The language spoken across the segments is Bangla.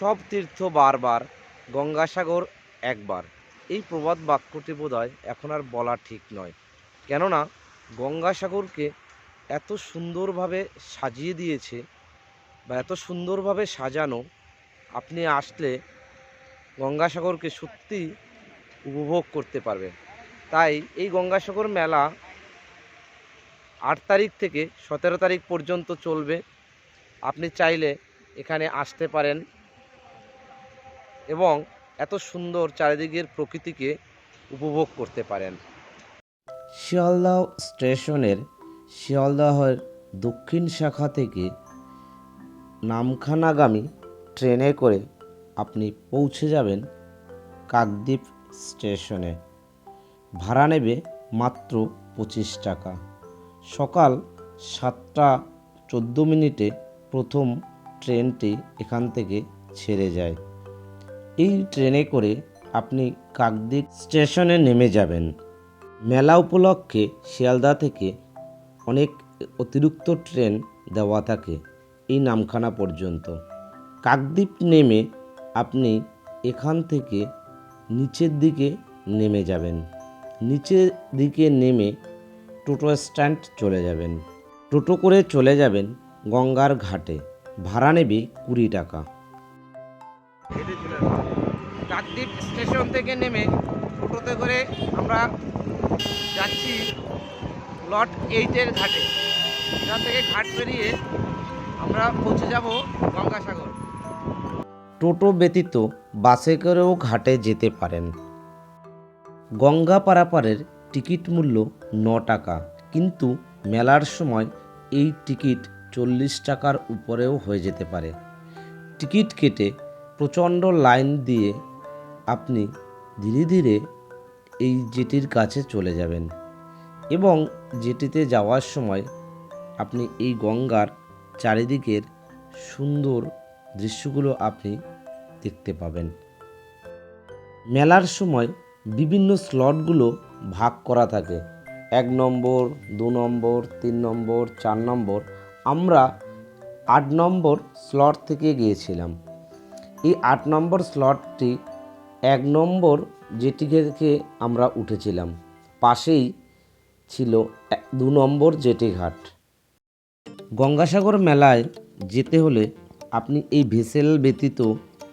সব তীর্থ বারবার, গঙ্গাসাগর একবার। এই প্রবাদ বাক্যটি বোধহয় এখন আর বলা ঠিক নয়। কেননা, গঙ্গাসাগরকে এত সুন্দরভাবে সাজিয়ে দিয়েছে বা এত সুন্দরভাবে সাজানো, আপনি আসলে গঙ্গাসাগরকে সত্যি উপভোগ করতে পারবেন। তাই এই গঙ্গাসাগর মেলা আট তারিখ থেকে সতেরো তারিখ পর্যন্ত চলবে। আপনি চাইলে এখানে আসতে পারেন। এবং এত সুন্দর চারিদিকের প্রকৃতিকে উপভোগ করতে পারেন। শিয়ালদাহ স্টেশনের শিয়ালদহের দক্ষিণ শাখা থেকে নামখানাগামী ট্রেনে করে আপনি পৌঁছে যাবেন কাকদ্বীপ স্টেশনে। ভাড়া নেবে মাত্র পঁচিশ টাকা। সকাল সাতটা চোদ্দ মিনিটে প্রথম ট্রেনটি এখান থেকে ছেড়ে যায়। এই ট্রেনে করে আপনি কাকদ্বীপ স্টেশনে নেমে যাবেন। মেলা উপলক্ষে শিয়ালদা থেকে অনেক অতিরিক্ত ট্রেন দেওয়া থাকে এই নামখানা পর্যন্ত। কাকদ্বীপ নেমে আপনি এখান থেকে নিচের দিকে নেমে যাবেন। নিচের দিকে নেমে টোটো স্ট্যান্ড চলে যাবেন। টোটো করে চলে যাবেন গঙ্গার ঘাটে। ভাড়া নেবে কুড়ি টাকা। কাকদ্বীপ স্টেশন থেকে নেমে টোটোতে করে আমরা যাচ্ছি লট এইটের ঘাটে। এখান থেকে ঘাট পেরিয়ে আমরা পৌঁছে যাব গঙ্গাসাগর। টোটো ব্যতীত বাসে করেও ঘাটে যেতে পারেন। গঙ্গা পারাপারের টিকিট মূল্য ন টাকা, কিন্তু মেলার সময় এই টিকিট চল্লিশ টাকার উপরেও হয়ে যেতে পারে। টিকিট কেটে প্রচণ্ড লাইন দিয়ে আপনি ধীরে ধীরে এই জেটির কাছে চলে যাবেন এবং জেটিতে যাওয়ার সময় আপনি এই গঙ্গার চারিদিকের সুন্দর দৃশ্যগুলো আপনি দেখতে পাবেন। মেলার সময় বিভিন্ন স্লটগুলো ভাগ করা থাকে। এক নম্বর, দু নম্বর, তিন নম্বর, চার নম্বর। আমরা আট নম্বর স্লট থেকে গিয়েছিলাম। এই আট নম্বর স্লটটি এক নম্বর থেকে আমরা উঠেছিলাম, পাশেই ছিল দু নম্বর জেটি ঘাট। গঙ্গাসাগর মেলায় যেতে হলে আপনি এই ভেসেল ব্যতীত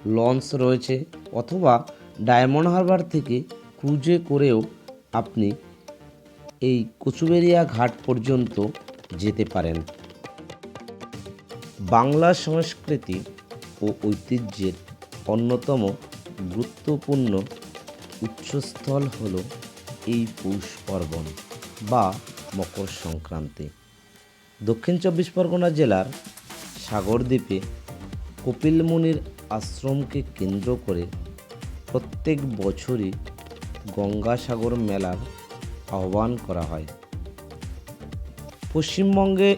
লঞ্চ রয়েছে অথবা ডায়মন্ড হারবার থেকে ক্রুজে করেও আপনি এই কচুবেরিয়া ঘাট পর্যন্ত যেতে পারেন। বাংলা সংস্কৃতি ও ঐতিহ্যের অন্যতম গুরুত্বপূর্ণ উৎসস্থল হল এই পৌষ পার্বণ বা মকর সংক্রান্তি। দক্ষিণ চব্বিশ পরগনা জেলার সাগরদ্বীপে কপিল মুনির আশ্রমকে কেন্দ্র করে প্রত্যেক বছরই গঙ্গাসাগর মেলার আহ্বান করা হয়। পশ্চিমবঙ্গে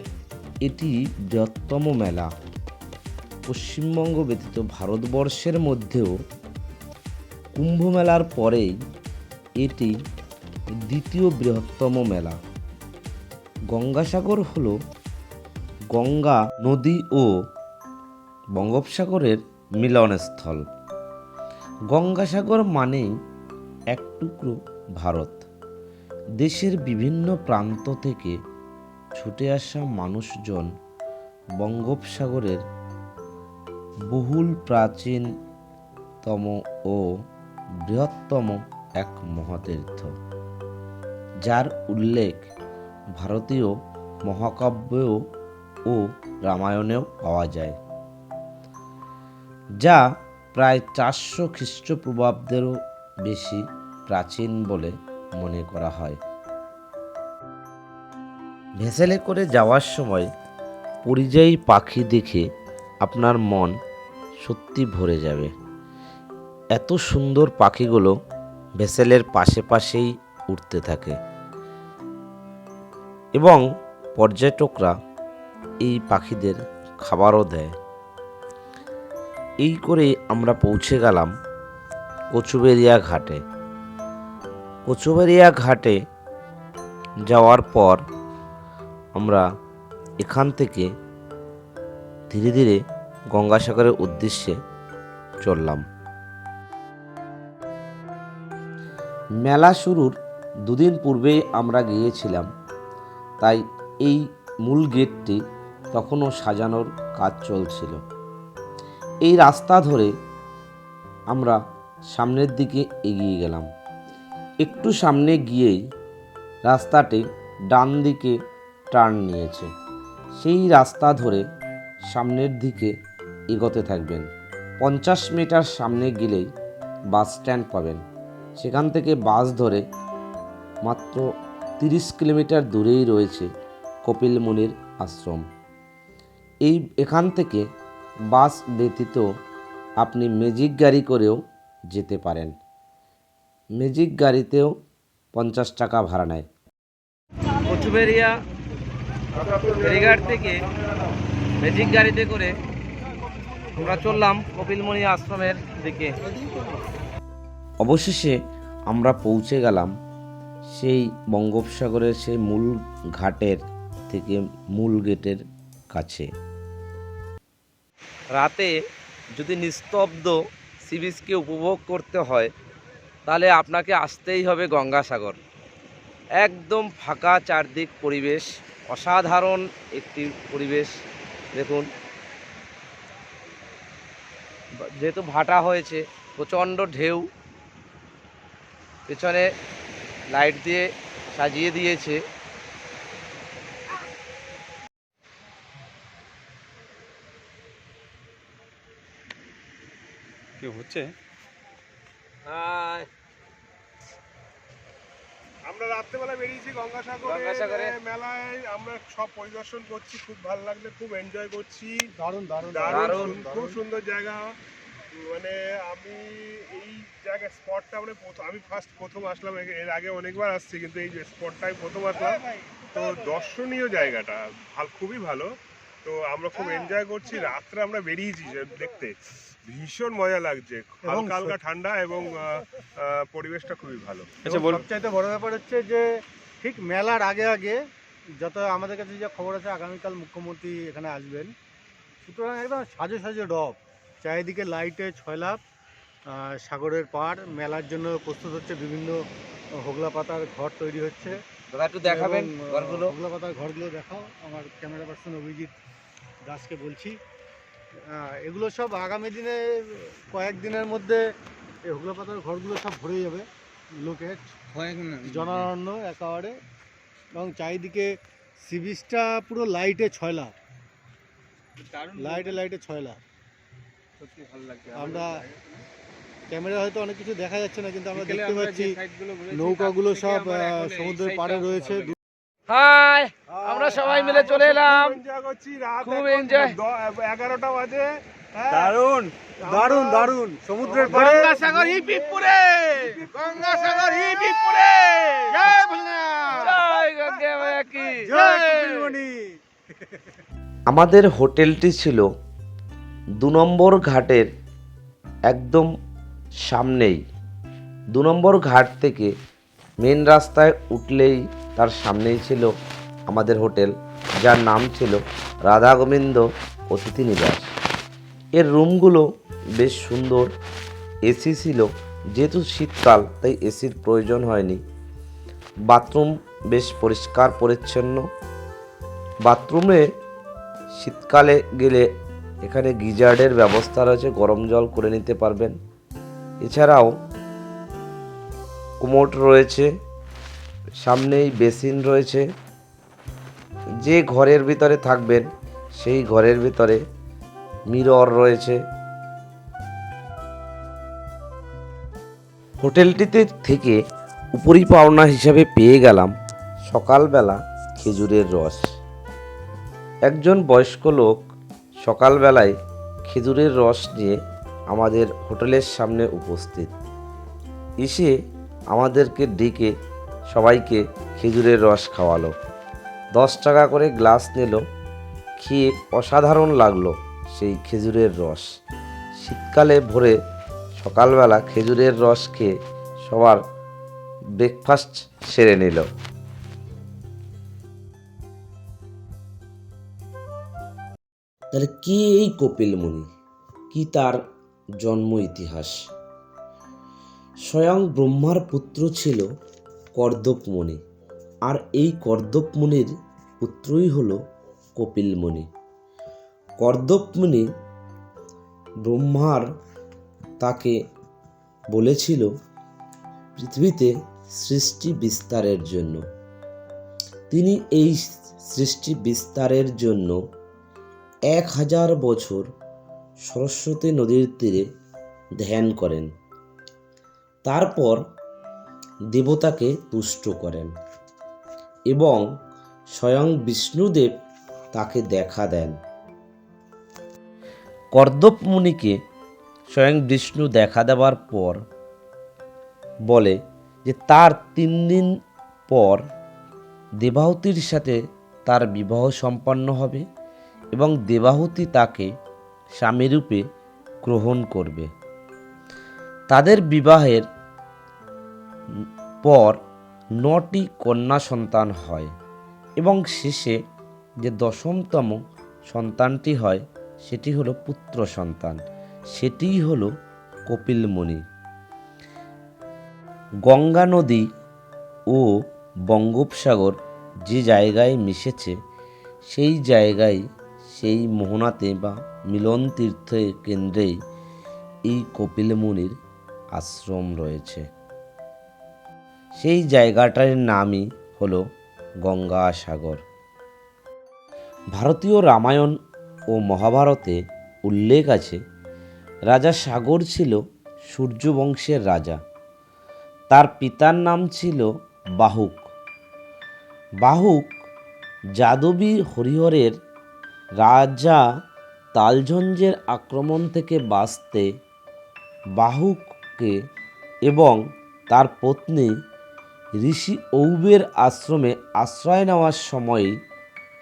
এটি বৃহত্তম মেলা। পশ্চিমবঙ্গ ব্যতীত ভারতবর্ষের মধ্যেও কুম্ভ মেলার পরেই এটি দ্বিতীয় বৃহত্তম মেলা। গঙ্গাসাগর হল গঙ্গা নদী ও বঙ্গোপসাগরের মিলনস্থল। গঙ্গাসাগর মানেই এক টুকরো ভারত। দেশের বিভিন্ন প্রান্ত থেকে ছুটে আসা মানুষজন বঙ্গোপসাগরের বহুল প্রাচীনতম ও বৃহত্তম এক মহাতীর্থ, যার উল্লেখ ভারতীয় মহাকাব্যেও ও রামায়ণেও পাওয়া যায়, যা প্রায় চারশো খ্রিস্টপূর্বাব্দেরও বেশি প্রাচীন বলে মনে করা হয়। ভেসেলে করে যাওয়ার সময় পরিযায়ী পাখি দেখে আপনার মন সত্যি ভরে যাবে। এত সুন্দর পাখিগুলো ভেসেলের পাশে পাশেই উঠতে থাকে। এবং পর্যটকরা এই পাখিদের খাবারও দেয়। এই করে আমরা পৌঁছে গেলাম কচুবেরিয়া ঘাটে। কচুবেরিয়া ঘাটে যাওয়ার পর আমরা এখান থেকে ধীরে ধীরে গঙ্গাসাগরের উদ্দেশ্যে চললাম। মেলা শুরুর দুদিন পূর্বেই আমরা গিয়েছিলাম, তাই এই মূল গেটটি তখনও সাজানোর কাজ চলছিল। এই রাস্তা ধরে আমরা সামনের দিকে এগিয়ে গেলাম। একটু সামনে গিয়েই রাস্তাটি ডান দিকে টার্ন নিয়েছে। সেই রাস্তা ধরে সামনের দিকে এগোতে থাকবেন। পঞ্চাশ মিটার সামনে গেলেই বাস স্ট্যান্ড পাবেন। সেখান থেকে বাস ধরে মাত্র তিরিশ কিলোমিটার দূরেই রয়েছে কপিল মুনির আশ্রম। এই এখান থেকে বাস ব্যতীত আপনি ম্যাজিক গাড়ি করেও যেতে পারেন। ম্যাজিক গাড়িতেও পঞ্চাশ টাকা ভাড়া নেয়। কচুবেরিয়া ফেরিঘাট থেকে ম্যাজিক গাড়িতে করে আমরা চললাম কপিলমণি আশ্রমের দিকে। অবশেষে আমরা পৌঁছে গেলাম সেই বঙ্গোপসাগরের সেই মূল ঘাটের থেকে মূল গেটের কাছে। রাতে যদি নিস্তব্ধ সি বিচকে উপভোগ করতে হয়, তাহলে আপনাকে আসতেই হবে গঙ্গাসাগর। একদম ফাঁকা চারদিক পরিবেশ, অসাধারণ একটি পরিবেশ, দেখুন। যেহেতু ভাটা হয়েছে, প্রচণ্ড ঢেউ পেছনে লাইট দিয়ে সাজিয়ে দিয়েছে। কি হচ্ছে? আমরা রাত্রেবেলা বেরিয়েছি গঙ্গাসাগরে। মেলায়। আমরা সব পরিদর্শন করছি খুব ভালো লাগলে খুব এনজয় করছি। দারুণ দারুণ দারুণ, খুব সুন্দর জায়গা। মানে আমি এই জায়গায় স্পটটা মানে প্রথম- আমি ফার্স্ট প্রথম আসলাম এর- আগে অনেকবার আসছি কিন্তু এই যে স্পটটাই প্রথম আসলাম তো দর্শনীয় জায়গাটা ভালো খুবই ভালো। তো আমরা খুব এনজয় করছি রাত্রে আমরা বেরিয়েছি যে দেখতে। ভীষণ মজা লাগছে হালকা হালকা ঠান্ডা এবং পরিবেশটা খুবই ভালো। আচ্ছা সবচাইতে বড় ব্যাপার হচ্ছে যে ঠিক মেলার আগে আগে যত আমাদের কাছে যে খবর আছে আগামীকাল মুখ্যমন্ত্রী এখানে আসবেন। সুতরাং একদম সাজে সাজে ডব। চারিদিকে লাইটে ছয়লাভ সাগরের পাড় মেলার জন্য প্রস্তুত হচ্ছে বিভিন্ন হোগলা পাতার ঘর তৈরি হচ্ছে। দাদা একটু দেখাবেন ঘরগুলো। হোগলা পাতার ঘরগুলো দেখাও আমার ক্যামেরা পার্সন অভিজিৎ দাসকে বলছি। এগুলো সব আগামী দিনে কয়েকদিনের মধ্যে এই হোগলা পাতার ঘরগুলো সব ভরে যাবে লোকে জনারণ্য একেবারে। এবং চারিদিকে সি পুরো লাইটে ছয়লা লাইটে লাইটে ছয়লা আমরা ক্যামেরা হয়তো অনেক কিছু দেখা যাচ্ছে না কিন্তু আমরা দেখতে পাচ্ছি নৌকাগুলো সব সমুদ্রের পাড়ে রয়েছে। হাই! আমরা সবাই মিলে চলে এলাম। খুব এগারোটা বাজে হ্যাঁ, দারুণ দারুণ দারুণ। সমুদ্রের পাড়ে গঙ্গাসাগর হি পিকপুরে গঙ্গাসাগর জয় ভোলেনাথ! জয় গঙ্গে মায়া কি জয়! আমাদের হোটেলটি ছিল দু নম্বর ঘাটের একদম সামনেই, দু নম্বর ঘাট থেকে মেন রাস্তায় উঠলেই তার সামনেই ছিল আমাদের হোটেল, যার নাম ছিল রাধা গোবিন্দ অতিথি নিবাস। এর রুমগুলো বেশ সুন্দর, এসি ছিল, যেহেতু শীতকাল, তাই এসির প্রয়োজন হয়নি। বাথরুম বেশ পরিষ্কার, পরিচ্ছন্ন। বাথরুমে শীতকালে গেলে এখানে গিজার্ডের ব্যবস্থা রয়েছে, গরম জল করে নিতে পারবেন। এছাড়াও কোমোট রয়েছে, সামনেই বেসিন রয়েছে। যে ঘরের ভিতরে থাকবেন, সেই ঘরের ভিতরে মিরর রয়েছে। হোটেলটিতে থেকে উপরি পাওনা হিসাবে পেয়ে গেলাম সকালবেলা খেজুরের রস। একজন বয়স্ক লোক সকালবেলায় খেজুরের রস নিয়ে আমাদের হোটেলের সামনে উপস্থিত। এসে আমাদেরকে ডেকে সবাইকে খেজুরের রস খাওয়ালো। দশ টাকা করে গ্লাস নিল। খেয়ে অসাধারণ লাগল সেই খেজুরের রস। শীতকালে ভোরে সকালবেলা খেজুরের রস খেয়ে সবার ব্রেকফাস্ট সেরে নিল। তাহলে কে এই কপিল মুনি? কি তার জন্ম ইতিহাস? স্বয়ং ব্রহ্মার পুত্র ছিল কর্দবমণি আর এই কর্দবমণির পুত্রই হল কপিলমণি কর্দবমণি ব্রহ্মার তাকে বলেছিল, পৃথিবীতে সৃষ্টি বিস্তারের জন্য। তিনি এই সৃষ্টি বিস্তারের জন্য এক হাজার বছর সরস্বতী নদীর তীরে ধ্যান করেন। তারপর দেবতাকে তুষ্ট করেন এবং স্বয়ং বিষ্ণুদেব তাকে দেখা দেন। কর্দব মুনিকে স্বয়ং বিষ্ণু দেখা দেওয়ার পর বলে যে, তার তিন দিন পর দেবাহুতির সাথে তার বিবাহ সম্পন্ন হবে। এবং দেবাহুতি তাকে স্বামীরূপে গ্রহণ করবে। তাদের বিবাহের পর নটি কন্যা সন্তান হয় এবং শেষে যে দশমতম সন্তানটি হয়, সেটি হলো পুত্র সন্তান। সেটিই হলো কপিলমণি। গঙ্গা নদী ও বঙ্গোপসাগর যে জায়গায় মিশেছে, সেই জায়গায় সেই মোহনাতে বা মিলন তীর্থের কেন্দ্রেই এই কপিল মুনির আশ্রম রয়েছে। সেই জায়গাটার নামই হলো গঙ্গাসাগর। ভারতীয় রামায়ণ ও মহাভারতে উল্লেখ আছে, রাজা সাগর ছিল সূর্যবংশের রাজা। তার পিতার নাম ছিল বাহুক। বাহুক যাদবী হরিহরের রাজা তালঝঞ্জের আক্রমণ থেকে বাঁচতে বাহুককে এবং তার পত্নী ঋষি ঔবের আশ্রমে আশ্রয় নেওয়ার সময়ই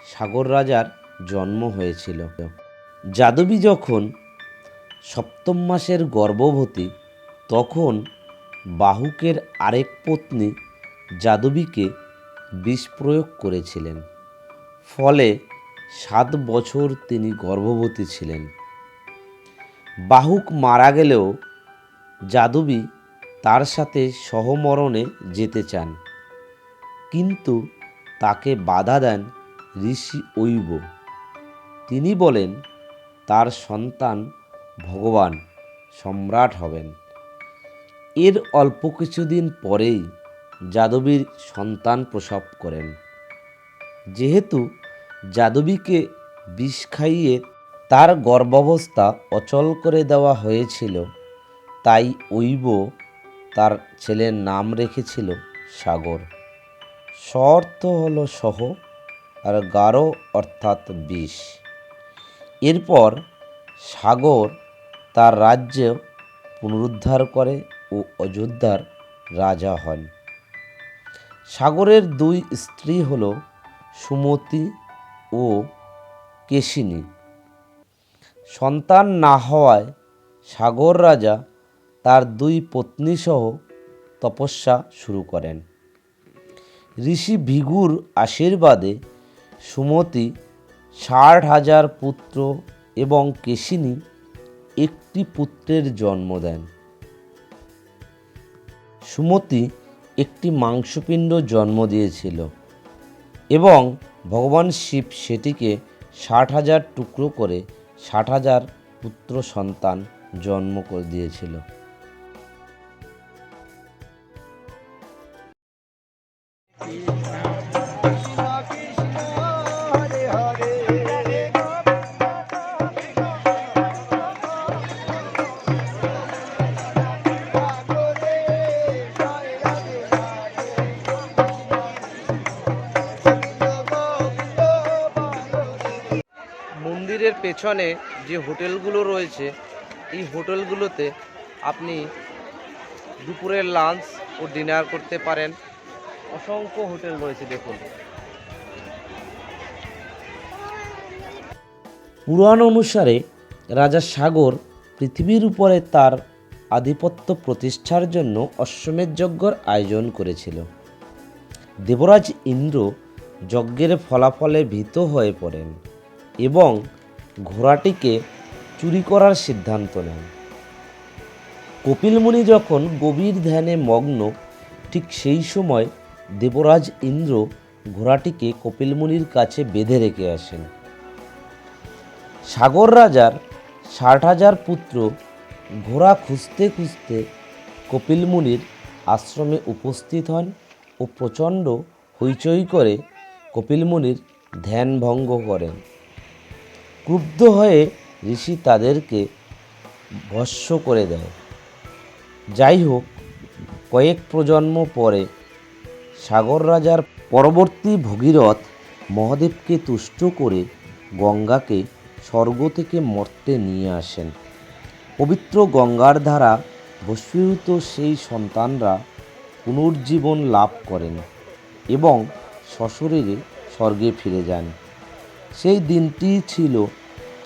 সাগর রাজার জন্ম হয়েছিল। যাদবী যখন সপ্তম মাসের গর্ভবতী, তখন বাহুকের আরেক পত্নী যাদবীকে বিষ প্রয়োগ করেছিলেন। ফলে সাত বছর তিনি গর্ভবতী ছিলেন। বাহুক মারা গেলেও যাদবী তার সাথে সহমরণে যেতে চান। কিন্তু তাকে বাধা দেন ঋষি ঐব। তিনি বলেন, তার সন্তান ভগবান, সম্রাট হবেন। এর অল্প কিছুদিন পরেই যাদবীর সন্তান প্রসব করেন। যেহেতু যাদবীকে বিষ খাইয়ে তার গর্ভাবস্থা অচল করে দেওয়া হয়েছিল। তাই ঐব তার ছেলের নাম রেখেছিল সাগর। অর্থ হল সহ আর গারো অর্থাৎ বিষ। এরপর সাগর তার রাজ্য পুনরুদ্ধার করে ও অযোধ্যার রাজা হন। সাগরের দুই স্ত্রী হল সুমতি ও কেশিনী। সন্তান না হওয়ায় সাগর রাজা তার দুই পত্নীসহ তপস্যা শুরু করেন। ঋষি ভিগুর আশীর্বাদে সুমতি ষাট হাজার পুত্র এবং কেশিনী একটি পুত্রের জন্ম দেন। সুমতি একটি মাংসপিণ্ড জন্ম দিয়েছিল এবং ভগবান শিব সেটিকে ষাট হাজার টুকরো করে ষাট হাজার পুত্র সন্তান জন্ম করে দিয়েছিল। পেছনে যে হোটেলগুলো রয়েছে, এই হোটেলগুলোতে আপনি দুপুরের লাঞ্চ ও ডিনার করতে পারেন। অসংখ্য হোটেল রয়েছে, দেখুন। পুরাণ অনুসারে রাজা সাগর পৃথিবীর উপরে তার আধিপত্য প্রতিষ্ঠার জন্য অশ্বমেধ যজ্ঞর আয়োজন করেছিল। দেবরাজ ইন্দ্র যজ্ঞের ফলাফলে ভীত হয়ে পড়েন এবং ঘোড়াটিকে চুরি করার সিদ্ধান্ত নেন। কপিলমুনি যখন গভীর ধ্যানে মগ্ন, ঠিক সেই সময় দেবরাজ ইন্দ্র ঘোড়াটিকে কপিলমুনির কাছে বেঁধে রেখে আসেন। সাগর রাজার ষাট হাজার পুত্র ঘোড়া খুঁজতে খুঁজতে কপিলমুনির আশ্রমে উপস্থিত হন ও প্রচণ্ড হইচই করে কপিলমুনির ধ্যান ভঙ্গ করেন। ক্রুব্ধ হয়ে ঋষি তাদেরকে ভস্য করে দেয়। যাই হোক কয়েক প্রজন্ম পরে সাগর রাজার পরবর্তী ভগীরথ মহাদেবকে তুষ্ট করে গঙ্গাকে স্বর্গ থেকে মর্তে নিয়ে আসেন। পবিত্র গঙ্গার ধারা ভস্মীভূত সেই সন্তানরা পুনর্জীবন লাভ করেন এবং সশরীরে স্বর্গে ফিরে যান। সেই দিনটি ছিল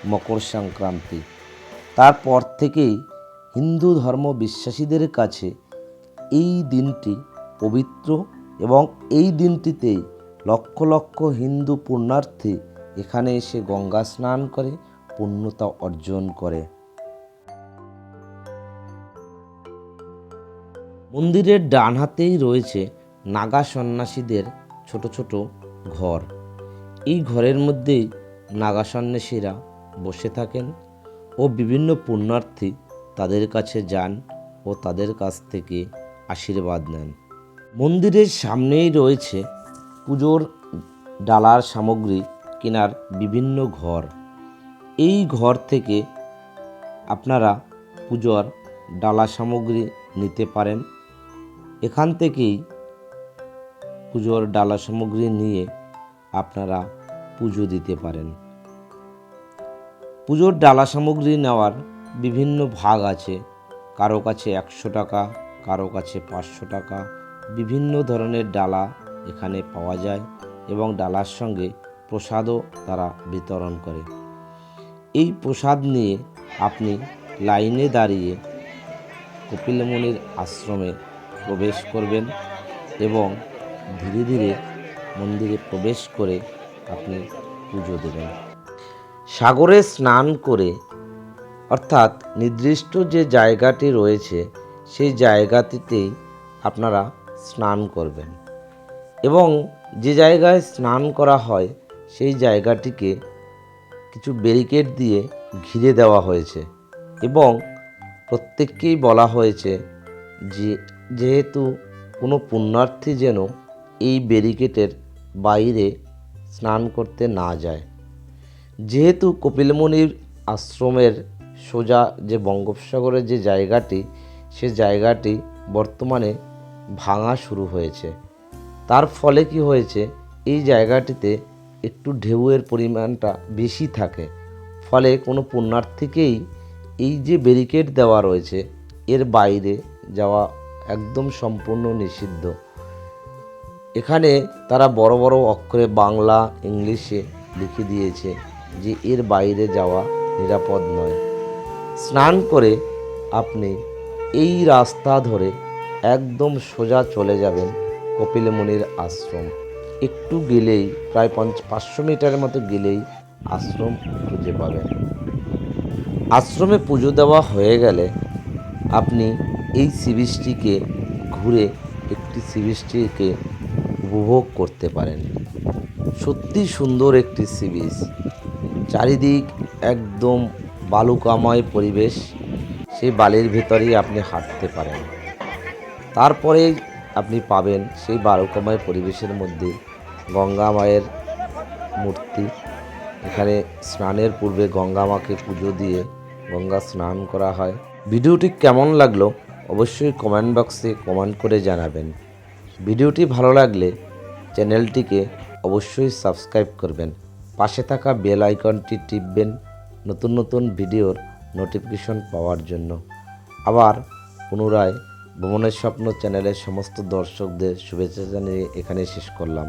মকর সংক্রান্তি। তারপর থেকেই হিন্দু ধর্ম বিশ্বাসীদের কাছে এই দিনটি পবিত্র এবং এই দিনটিতেই লক্ষ লক্ষ হিন্দু পুণ্যার্থী এখানে এসে গঙ্গা স্নান করে, পুণ্যতা অর্জন করে। মন্দিরের ডান হাতেই রয়েছে নাগা সন্ন্যাসীদের ছোট ছোট ঘর। এই ঘরের মধ্যেই নাগা সন্ন্যাসীরা বসে থাকেন ও বিভিন্ন পুণ্যার্থী তাদের কাছে যান ও তাদের কাছ থেকে আশীর্বাদ নেন। মন্দিরের সামনেই রয়েছে পুজোর ডালার সামগ্রী কেনার বিভিন্ন ঘর। এই ঘর থেকে আপনারা পুজোর ডালা সামগ্রী নিতে পারেন। এখান থেকেই পুজোর ডালা সামগ্রী নিয়ে আপনারা পুজো দিতে পারেন। পুজোর ডালা সামগ্রী নেওয়ার বিভিন্ন ভাগ আছে। কারও কাছে একশো টাকা, কারও কাছে পাঁচশো টাকা। বিভিন্ন ধরনের ডালা এখানে পাওয়া যায় এবং ডালার সঙ্গে প্রসাদও তারা বিতরণ করে। এই প্রসাদ নিয়ে আপনি লাইনে দাঁড়িয়ে কপিলমুনির আশ্রমে প্রবেশ করবেন এবং ধীরে ধীরে মন্দিরে প্রবেশ করে আপনি পুজো দেবেন। সাগরে স্নান করে, অর্থাৎ নির্দিষ্ট যে জায়গাটি রয়েছে, সেই জায়গাটিতেই আপনারা স্নান করবেন। এবং যে জায়গায় স্নান করা হয়, সেই জায়গাটিকে কিছু ব্যারিকেড দিয়ে ঘিরে দেওয়া হয়েছে। এবং প্রত্যেককেই বলা হয়েছে যে, যেহেতু কোনো পুণ্যার্থী যেন এই ব্যারিকেডের বাইরে স্নান করতে না যায়। যেহেতু কপিলমুনির আশ্রমের সোজা যে বঙ্গোপসাগরের যে জায়গাটি, সে জায়গাটি বর্তমানে ভাঙা শুরু হয়েছে। তার ফলে কি হয়েছে? এই জায়গাটিতে একটু ঢেউয়ের পরিমাণটা বেশি থাকে। ফলে কোনো পুণ্যার্থীকেই এই যে ব্যারিকেড দেওয়া রয়েছে, এর বাইরে যাওয়া একদম সম্পূর্ণ নিষিদ্ধ। এখানে তারা বড় বড় অক্ষরে বাংলা, ইংলিশে লিখে দিয়েছে যে এর বাইরে যাওয়া নিরাপদ নয়। স্নান করে আপনি এই রাস্তা ধরে একদম সোজা চলে যাবেন কপিলমুনির আশ্রম। একটু গেলেই, প্রায় পঞ্চ, পাঁচশো মিটারের মতো গেলেই আশ্রম খুঁজে পাবেন। আশ্রমে পুজো দেওয়া হয়ে গেলে আপনি এই সি ঘুরে একটি সি উপভোগ করতে পারেন। সত্যি সুন্দর একটি সি বিচ চারিদিক একদম বালুকাময় পরিবেশ। সেই বালির ভেতরেই আপনি হাঁটতে পারেন। তারপরে আপনি পাবেন সেই বালুকাময় পরিবেশের মধ্যে গঙ্গা মায়ের মূর্তি। এখানে স্নানের পূর্বে গঙ্গা মাকে পুজো দিয়ে গঙ্গা স্নান করা হয়। ভিডিওটি কেমন লাগল অবশ্যই কমেন্ট বক্সে কমেন্ট করে জানাবেন। ভিডিওটি ভালো লাগলে চ্যানেলটিকে অবশ্যই সাবস্ক্রাইব করবেন। পাশে থাকা বেল আইকনটি টিপবেন নতুন নতুন ভিডিওর নোটিফিকেশন পাওয়ার জন্য। আবার পুনরায় ভ্রমণের স্বপ্ন চ্যানেলের সমস্ত দর্শকদের শুভেচ্ছা জানিয়ে এখানে শেষ করলাম।